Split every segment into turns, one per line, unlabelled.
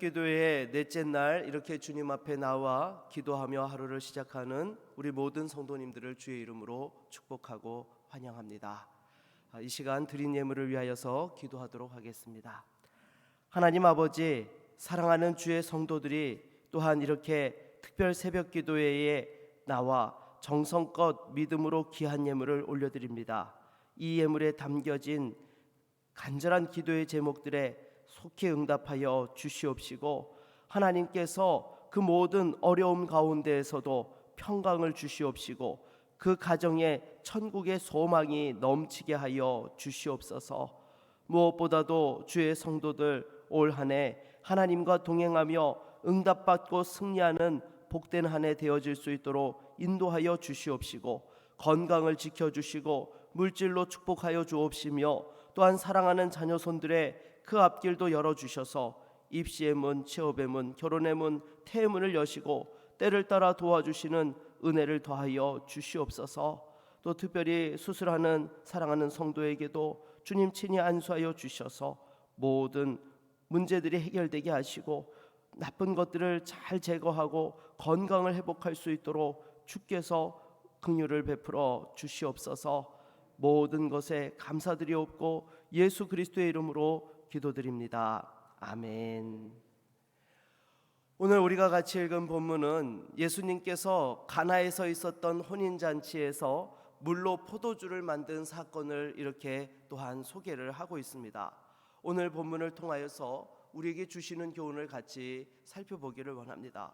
기도회의 넷째 날 이렇게 주님 앞에 나와 기도하며 하루를 시작하는 우리 모든 성도님들을 주의 이름으로 축복하고 환영합니다. 아, 이 시간 드린 예물을 위하여서 기도하도록 하겠습니다. 하나님 아버지 사랑하는 주의 성도들이 또한 이렇게 특별 새벽 기도회에 나와 정성껏 믿음으로 귀한 예물을 올려드립니다. 이 예물에 담겨진 간절한 기도의 제목들에 속히 응답하여 주시옵시고 하나님께서 그 모든 어려움 가운데에서도 평강을 주시옵시고 그 가정에 천국의 소망이 넘치게 하여 주시옵소서. 무엇보다도 주의 성도들 올 한 해 하나님과 동행하며 응답받고 승리하는 복된 한 해 되어질 수 있도록 인도하여 주시옵시고 건강을 지켜 주시고 물질로 축복하여 주옵시며 또한 사랑하는 자녀 손들의 그 앞길도 열어 주셔서 입시의 문, 취업의 문, 결혼의 문, 태의 문을 여시고 때를 따라 도와주시는 은혜를 더하여 주시옵소서. 또 특별히 수술하는 사랑하는 성도에게도 주님 친히 안수하여 주셔서 모든 문제들이 해결되게 하시고 나쁜 것들을 잘 제거하고 건강을 회복할 수 있도록 주께서 긍휼을 베풀어 주시옵소서. 모든 것에 감사드리옵고 예수 그리스도의 이름으로 기도드립니다. 아멘. 오늘 우리가 같이 읽은 본문은 예수님께서 가나에서 있었던 혼인 잔치에서 물로 포도주를 만든 사건을 이렇게 또한 소개를 하고 있습니다. 오늘 본문을 통하여서 우리에게 주시는 교훈을 같이 살펴보기를 원합니다.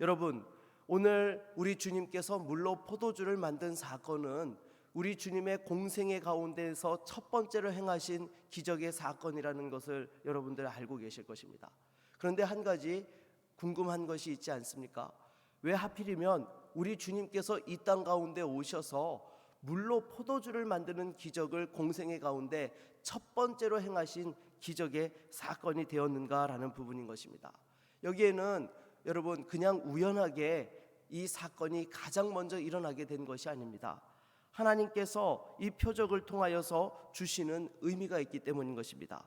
여러분, 오늘 우리 주님께서 물로 포도주를 만든 사건은 우리 주님의 공생의 가운데에서 첫 번째로 행하신 기적의 사건이라는 것을 여러분들 알고 계실 것입니다. 그런데 한 가지 궁금한 것이 있지 않습니까? 왜 하필이면 우리 주님께서 이 땅 가운데 오셔서 물로 포도주를 만드는 기적을 공생의 가운데 첫 번째로 행하신 기적의 사건이 되었는가라는 부분인 것입니다. 여기에는 여러분 그냥 우연하게 이 사건이 가장 먼저 일어나게 된 것이 아닙니다. 하나님께서 이 표적을 통하여서 주시는 의미가 있기 때문인 것입니다.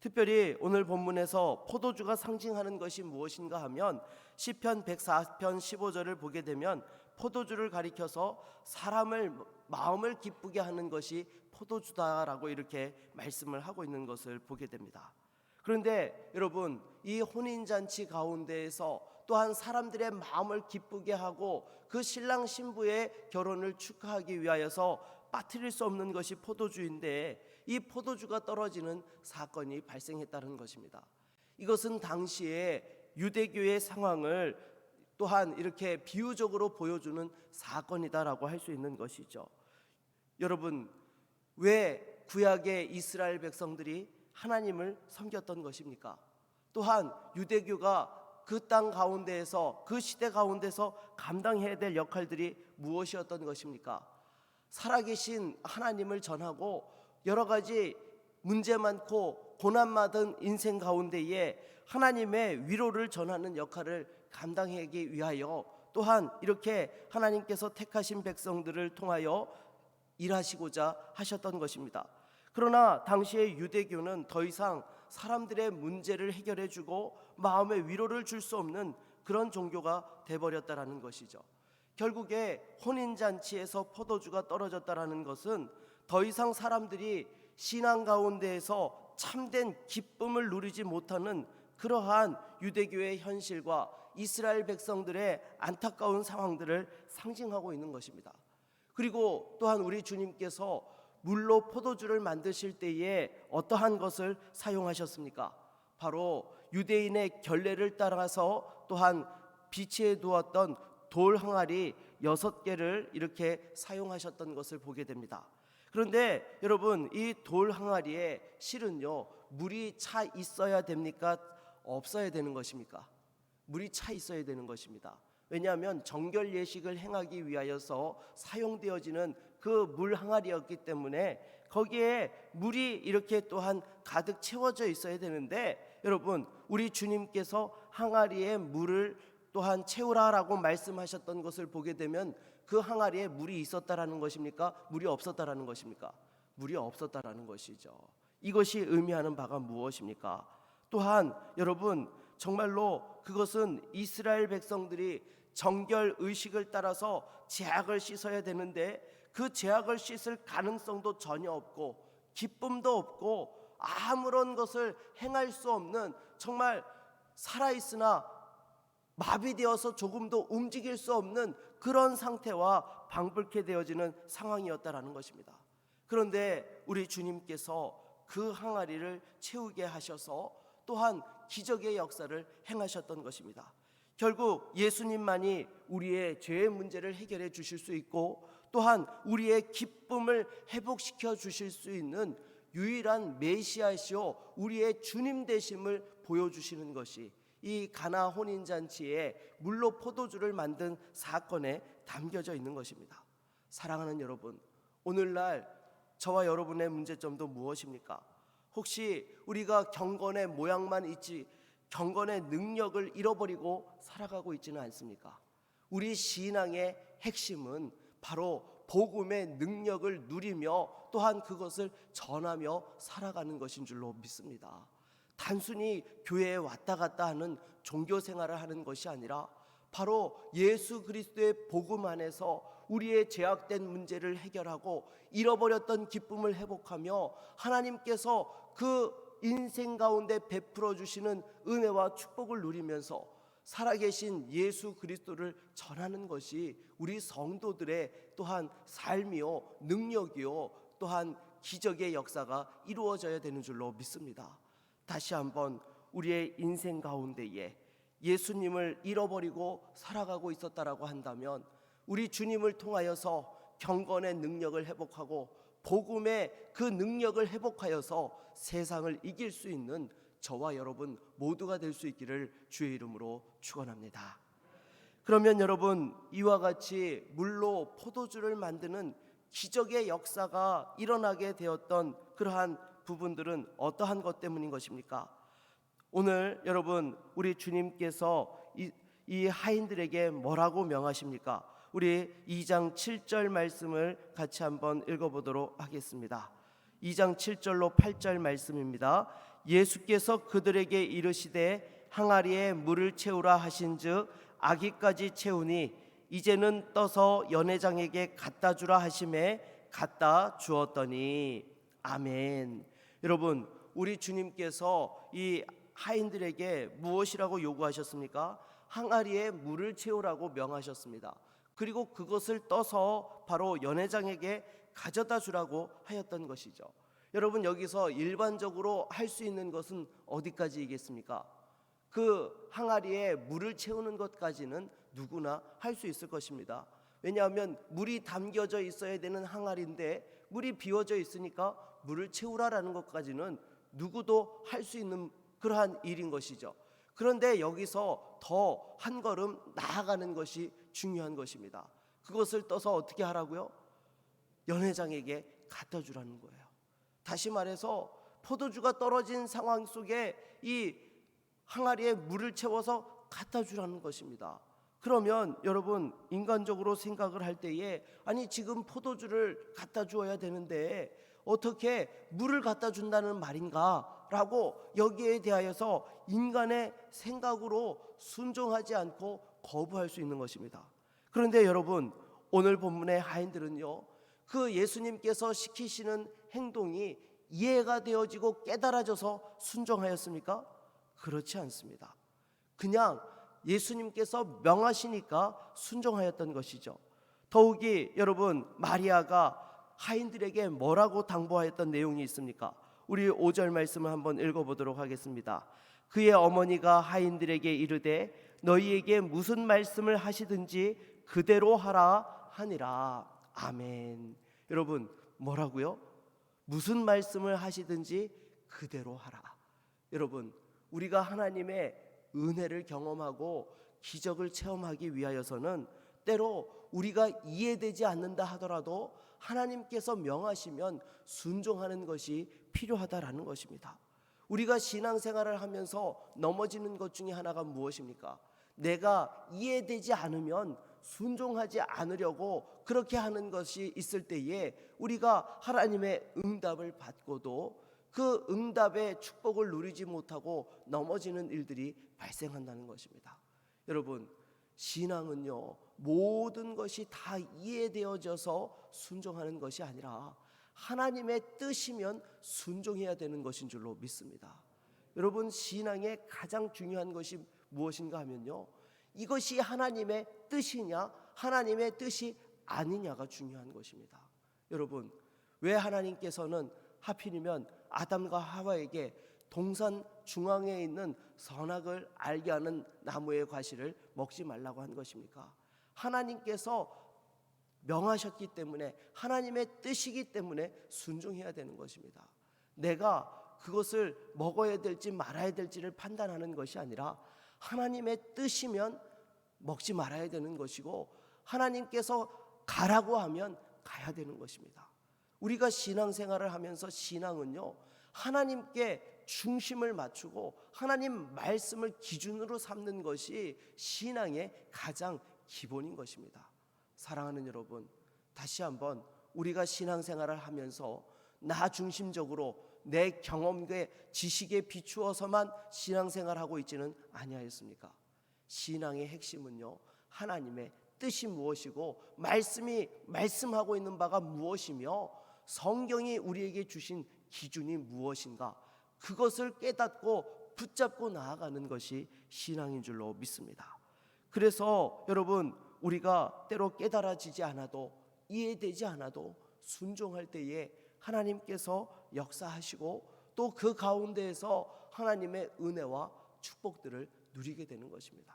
특별히 오늘 본문에서 포도주가 상징하는 것이 무엇인가 하면 시편 104편 15절을 보게 되면 포도주를 가리켜서 사람을 마음을 기쁘게 하는 것이 포도주다라고 이렇게 말씀을 하고 있는 것을 보게 됩니다. 그런데 여러분 이 혼인 잔치 가운데에서 또한 사람들의 마음을 기쁘게 하고 그 신랑 신부의 결혼을 축하하기 위하여서 빠뜨릴 수 없는 것이 포도주인데 이 포도주가 떨어지는 사건이 발생했다는 것입니다. 이것은 당시에 유대교의 상황을 또한 이렇게 비유적으로 보여주는 사건이다라고 할 수 있는 것이죠. 여러분 왜 구약의 이스라엘 백성들이 하나님을 섬겼던 것입니까? 또한 유대교가 그 땅 가운데에서 그 시대 가운데서 감당해야 될 역할들이 무엇이었던 것입니까? 살아계신 하나님을 전하고 여러 가지 문제 많고 고난 많은 인생 가운데에 하나님의 위로를 전하는 역할을 감당하기 위하여 또한 이렇게 하나님께서 택하신 백성들을 통하여 일하시고자 하셨던 것입니다. 그러나 당시의 유대교는 더 이상 사람들의 문제를 해결해 주고 마음의 위로를 줄 수 없는 그런 종교가 돼 버렸다라는 것이죠. 결국에 혼인 잔치에서 포도주가 떨어졌다라는 것은 더 이상 사람들이 신앙 가운데에서 참된 기쁨을 누리지 못하는 그러한 유대교의 현실과 이스라엘 백성들의 안타까운 상황들을 상징하고 있는 것입니다. 그리고 또한 우리 주님께서 물로 포도주를 만드실 때에 어떠한 것을 사용하셨습니까? 바로 유대인의 결례를 따라서 또한 비치에 두었던 돌 항아리 여섯 개를 이렇게 사용하셨던 것을 보게 됩니다. 그런데 여러분 이 돌 항아리에 실은요 물이 차 있어야 됩니까? 없어야 되는 것입니까? 물이 차 있어야 되는 것입니다. 왜냐하면 정결 예식을 행하기 위하여서 사용되어지는 그 물 항아리였기 때문에 거기에 물이 이렇게 또한 가득 채워져 있어야 되는데 여러분 우리 주님께서 항아리에 물을 또한 채우라라고 말씀하셨던 것을 보게 되면 그 항아리에 물이 있었다라는 것입니까? 물이 없었다라는 것입니까? 물이 없었다라는 것이죠. 이것이 의미하는 바가 무엇입니까? 또한 여러분 정말로 그것은 이스라엘 백성들이 정결 의식을 따라서 제약을 씻어야 되는데 그 제약을 씻을 가능성도 전혀 없고 기쁨도 없고 아무런 것을 행할 수 없는 정말 살아 있으나 마비되어서 조금도 움직일 수 없는 그런 상태와 방불케 되어지는 상황이었다라는 것입니다. 그런데 우리 주님께서 그 항아리를 채우게 하셔서 또한 기적의 역사를 행하셨던 것입니다. 결국 예수님만이 우리의 죄의 문제를 해결해 주실 수 있고 또한 우리의 기쁨을 회복시켜 주실 수 있는 유일한 메시아시오 우리의 주님 되심을 보여주시는 것이 이 가나 혼인 잔치에 물로 포도주를 만든 사건에 담겨져 있는 것입니다. 사랑하는 여러분, 오늘날 저와 여러분의 문제점도 무엇입니까? 혹시 우리가 경건의 모양만 있지 경건의 능력을 잃어버리고 살아가고 있지는 않습니까? 우리 신앙의 핵심은 바로 복음의 능력을 누리며 또한 그것을 전하며 살아가는 것인 줄로 믿습니다. 단순히 교회에 왔다 갔다 하는 종교 생활을 하는 것이 아니라 바로 예수 그리스도의 복음 안에서 우리의 제약된 문제를 해결하고 잃어버렸던 기쁨을 회복하며 하나님께서 그 인생 가운데 베풀어 주시는 은혜와 축복을 누리면서 살아계신 예수 그리스도를 전하는 것이 우리 성도들의 또한 삶이요 능력이요 또한 기적의 역사가 이루어져야 되는 줄로 믿습니다. 다시 한번 우리의 인생 가운데에 예수님을 잃어버리고 살아가고 있었다라고 한다면 우리 주님을 통하여서 경건의 능력을 회복하고 복음의 그 능력을 회복하여서 세상을 이길 수 있는 저와 여러분 모두가 될 수 있기를 주의 이름으로 축원합니다. 그러면 여러분 이와 같이 물로 포도주를 만드는 기적의 역사가 일어나게 되었던 그러한 부분들은 어떠한 것 때문인 것입니까? 오늘 여러분 우리 주님께서 이, 이 하인들에게 뭐라고 명하십니까? 우리 2장 7절 말씀을 같이 한번 읽어보도록 하겠습니다. 2장 7절로 8절 말씀입니다. 예수께서 그들에게 이르시되 항아리에 물을 채우라 하신즉 아기까지 채우니 이제는 떠서 연회장에게 갖다 주라 하심에 갖다 주었더니 아멘. 여러분 우리 주님께서 이 하인들에게 무엇이라고 요구하셨습니까? 항아리에 물을 채우라고 명하셨습니다. 그리고 그것을 떠서 바로 연회장에게 가져다 주라고 하였던 것이죠. 여러분 여기서 일반적으로 할 수 있는 것은 어디까지이겠습니까? 그 항아리에 물을 채우는 것까지는 누구나 할 수 있을 것입니다. 왜냐하면 물이 담겨져 있어야 되는 항아리인데 물이 비워져 있으니까 물을 채우라라는 것까지는 누구도 할 수 있는 그러한 일인 것이죠. 그런데 여기서 더 한 걸음 나아가는 것이 중요한 것입니다. 그것을 떠서 어떻게 하라고요? 연회장에게 갖다 주라는 거예요. 다시 말해서 포도주가 떨어진 상황 속에 이 항아리에 물을 채워서 갖다 주라는 것입니다. 그러면 여러분 인간적으로 생각을 할 때에 아니 지금 포도주를 갖다 주어야 되는데 어떻게 물을 갖다 준다는 말인가라고 여기에 대하여서 인간의 생각으로 순종하지 않고 거부할 수 있는 것입니다. 그런데 여러분 오늘 본문의 하인들은요 그 예수님께서 시키시는 행동이 이해가 되어지고 깨달아져서 순종하였습니까? 그렇지 않습니다. 그냥 예수님께서 명하시니까 순종하였던 것이죠. 더욱이 여러분 마리아가 하인들에게 뭐라고 당부하였던 내용이 있습니까? 우리 5절 말씀을 한번 읽어 보도록 하겠습니다. 그의 어머니가 하인들에게 이르되 너희에게 무슨 말씀을 하시든지 그대로 하라 하니라. 아멘. 여러분 뭐라고요? 무슨 말씀을 하시든지 그대로 하라. 여러분 우리가 하나님의 은혜를 경험하고 기적을 체험하기 위하여서는 때로 우리가 이해되지 않는다 하더라도 하나님께서 명하시면 순종하는 것이 필요하다라는 것입니다. 우리가 신앙생활을 하면서 넘어지는 것 중에 하나가 무엇입니까? 내가 이해되지 않으면 순종하지 않으려고 그렇게 하는 것이 있을 때에 우리가 하나님의 응답을 받고도 그 응답의 축복을 누리지 못하고 넘어지는 일들이 발생한다는 것입니다. 여러분, 신앙은요, 모든 것이 다 이해되어져서 순종하는 것이 아니라 하나님의 뜻이면 순종해야 되는 것인 줄로 믿습니다. 여러분, 신앙의 가장 중요한 것이 무엇인가 하면요. 이것이 하나님의 뜻이냐, 하나님의 뜻이 아니냐가 중요한 것입니다. 여러분, 왜 하나님께서는 하필이면 아담과 하와에게 동산 중앙에 있는 선악을 알게 하는 나무의 과실을 먹지 말라고 한 것입니까? 하나님께서 명하셨기 때문에 하나님의 뜻이기 때문에 순종해야 되는 것입니다. 내가 그것을 먹어야 될지 말아야 될지를 판단하는 것이 아니라 하나님의 뜻이면 먹지 말아야 되는 것이고 하나님께서 가라고 하면 가야 되는 것입니다. 우리가 신앙생활을 하면서 신앙은요 하나님께 중심을 맞추고 하나님 말씀을 기준으로 삼는 것이 신앙의 가장 기본인 것입니다. 사랑하는 여러분, 다시 한번 우리가 신앙생활을 하면서 나 중심적으로 내 경험에 지식에 비추어서만 신앙생활하고 있지는 아니하였습니까? 신앙의 핵심은요 하나님의 뜻이 무엇이고 말씀이 말씀하고 있는 바가 무엇이며 성경이 우리에게 주신 기준이 무엇인가 그것을 깨닫고 붙잡고 나아가는 것이 신앙인 줄로 믿습니다. 그래서 여러분 우리가 때로 깨달아지지 않아도 이해되지 않아도 순종할 때에 하나님께서 역사하시고 또 그 가운데에서 하나님의 은혜와 축복들을 누리게 되는 것입니다.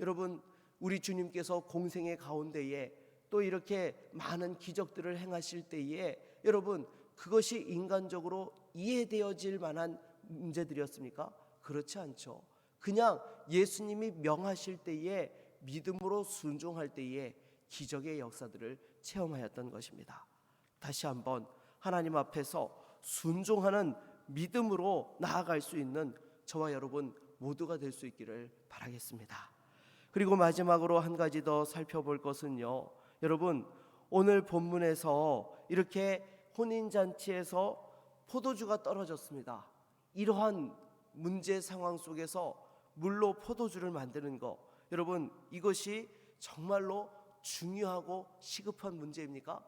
여러분 우리 주님께서 공생의 가운데에 또 이렇게 많은 기적들을 행하실 때에 여러분 그것이 인간적으로 이해되어질 만한 문제들이었습니까? 그렇지 않죠. 그냥 예수님이 명하실 때에 믿음으로 순종할 때에 기적의 역사들을 체험하였던 것입니다. 다시 한번 하나님 앞에서 순종하는 믿음으로 나아갈 수 있는 저와 여러분 모두가 될 수 있기를 바라겠습니다. 그리고 마지막으로 한 가지 더 살펴볼 것은요. 여러분 오늘 본문에서 이렇게 혼인 잔치에서 포도주가 떨어졌습니다. 이러한 문제 상황 속에서 물로 포도주를 만드는 것 여러분 이것이 정말로 중요하고 시급한 문제입니까?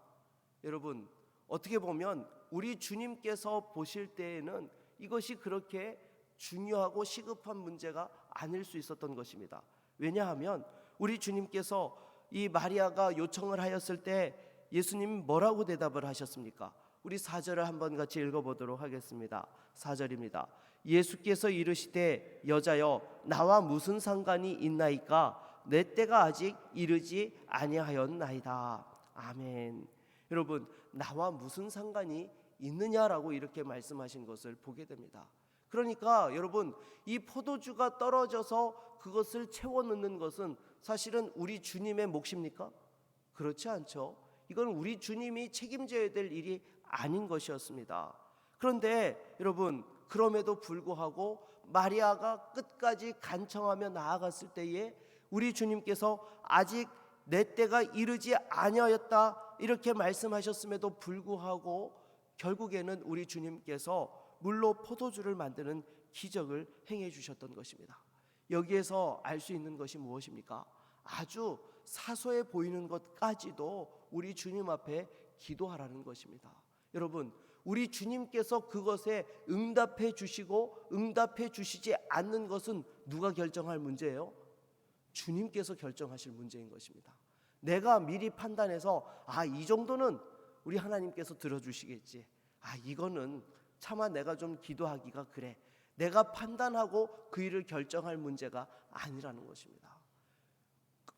여러분 어떻게 보면 우리 주님께서 보실 때에는 이것이 그렇게 중요하고 시급한 문제가 아닐 수 있었던 것입니다. 왜냐하면 우리 주님께서 이 마리아가 요청을 하였을 때 예수님 뭐라고 대답을 하셨습니까? 우리 사절을 한번 같이 읽어보도록 하겠습니다. 사절입니다. 예수께서 이르시되 여자여 나와 무슨 상관이 있나이까 내 때가 아직 이르지 아니하였나이다. 아멘. 여러분 나와 무슨 상관이 있느냐라고 이렇게 말씀하신 것을 보게 됩니다. 그러니까 여러분 이 포도주가 떨어져서 그것을 채워 넣는 것은 사실은 우리 주님의 몫입니까? 그렇지 않죠. 이건 우리 주님이 책임져야 될 일이 아닌 것이었습니다. 그런데 여러분 그럼에도 불구하고 마리아가 끝까지 간청하며 나아갔을 때에 우리 주님께서 아직 내 때가 이르지 아니하였다 이렇게 말씀하셨음에도 불구하고 결국에는 우리 주님께서 물로 포도주를 만드는 기적을 행해 주셨던 것입니다. 여기에서 알 수 있는 것이 무엇입니까? 아주 사소해 보이는 것까지도 우리 주님 앞에 기도하라는 것입니다. 여러분, 우리 주님께서 그것에 응답해 주시고 응답해 주시지 않는 것은 누가 결정할 문제예요? 주님께서 결정하실 문제인 것입니다. 내가 미리 판단해서 아, 이 정도는 우리 하나님께서 들어주시겠지. 아, 이거는 차마 내가 좀 기도하기가 그래. 내가 판단하고 그 일을 결정할 문제가 아니라는 것입니다.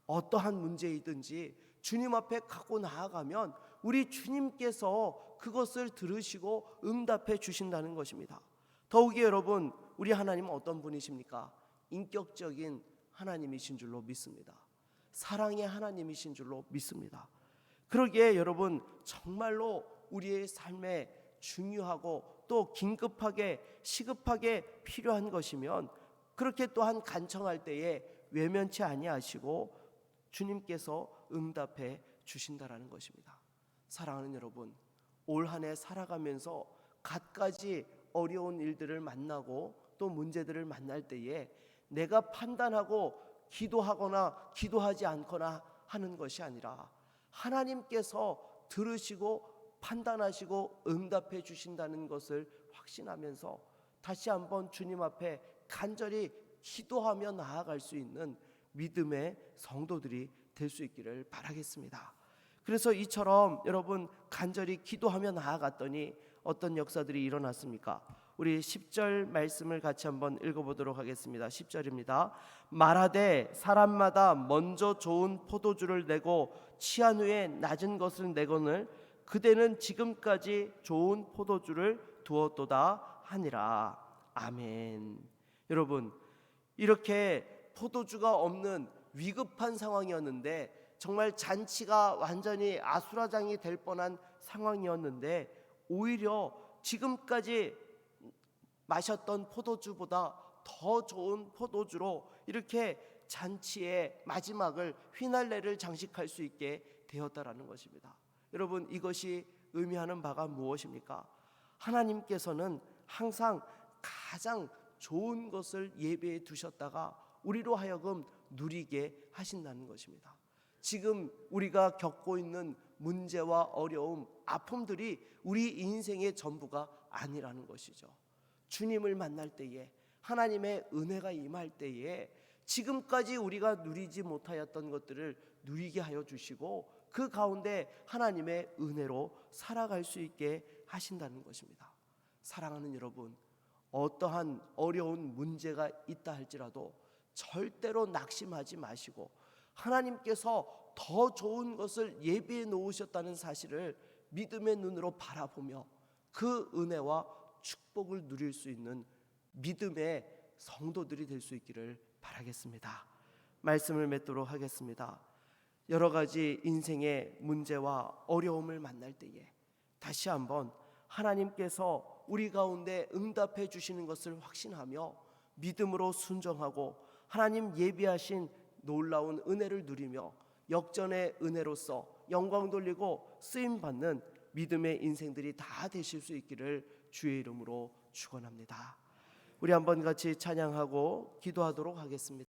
어떠한 문제이든지 주님 앞에 갖고 나아가면 우리 주님께서 그것을 들으시고 응답해 주신다는 것입니다. 더욱이 여러분, 우리 하나님은 어떤 분이십니까? 인격적인 하나님이신 줄로 믿습니다. 사랑의 하나님이신 줄로 믿습니다. 그러기에 여러분 정말로 우리의 삶에 중요하고 또 긴급하게 시급하게 필요한 것이면 그렇게 또한 간청할 때에 외면치 아니하시고 주님께서 응답해 주신다라는 것입니다. 사랑하는 여러분, 올 한 해 살아가면서 갖가지 어려운 일들을 만나고 또 문제들을 만날 때에 내가 판단하고 기도하거나 기도하지 않거나 하는 것이 아니라 하나님께서 들으시고 판단하시고 응답해 주신다는 것을 확신하면서 다시 한번 주님 앞에 간절히 기도하며 나아갈 수 있는 믿음의 성도들이 될 수 있기를 바라겠습니다. 그래서 이처럼 여러분 간절히 기도하며 나아갔더니 어떤 역사들이 일어났습니까? 우리 10절 말씀을 같이 한번 읽어보도록 하겠습니다. 10절입니다. 말하되 사람마다 먼저 좋은 포도주를 내고 취한 후에 낮은 것을 내거늘 그대는 지금까지 좋은 포도주를 두었도다 하니라. 아멘. 여러분 이렇게 포도주가 없는 위급한 상황이었는데 정말 잔치가 완전히 아수라장이 될 뻔한 상황이었는데 오히려 지금까지 마셨던 포도주보다 더 좋은 포도주로 이렇게 잔치의 마지막을 휘날레를 장식할 수 있게 되었다라는 것입니다. 여러분 이것이 의미하는 바가 무엇입니까? 하나님께서는 항상 가장 좋은 것을 예배해 두셨다가 우리로 하여금 누리게 하신다는 것입니다. 지금 우리가 겪고 있는 문제와 어려움, 아픔들이 우리 인생의 전부가 아니라는 것이죠. 주님을 만날 때에 하나님의 은혜가 임할 때에 지금까지 우리가 누리지 못하였던 것들을 누리게 하여 주시고 그 가운데 하나님의 은혜로 살아갈 수 있게 하신다는 것입니다. 사랑하는 여러분, 어떠한 어려운 문제가 있다 할지라도 절대로 낙심하지 마시고 하나님께서 더 좋은 것을 예비해 놓으셨다는 사실을 믿음의 눈으로 바라보며 그 은혜와 축복을 누릴 수 있는 믿음의 성도들이 될 수 있기를 바라겠습니다. 말씀을 맺도록 하겠습니다. 여러 가지 인생의 문제와 어려움을 만날 때에 다시 한번 하나님께서 우리 가운데 응답해 주시는 것을 확신하며 믿음으로 순종하고 하나님 예비하신 놀라운 은혜를 누리며 역전의 은혜로서 영광 돌리고 쓰임 받는 믿음의 인생들이 다 되실 수 있기를 주의 이름으로 축원합니다. 우리 한번 같이 찬양하고 기도하도록 하겠습니다.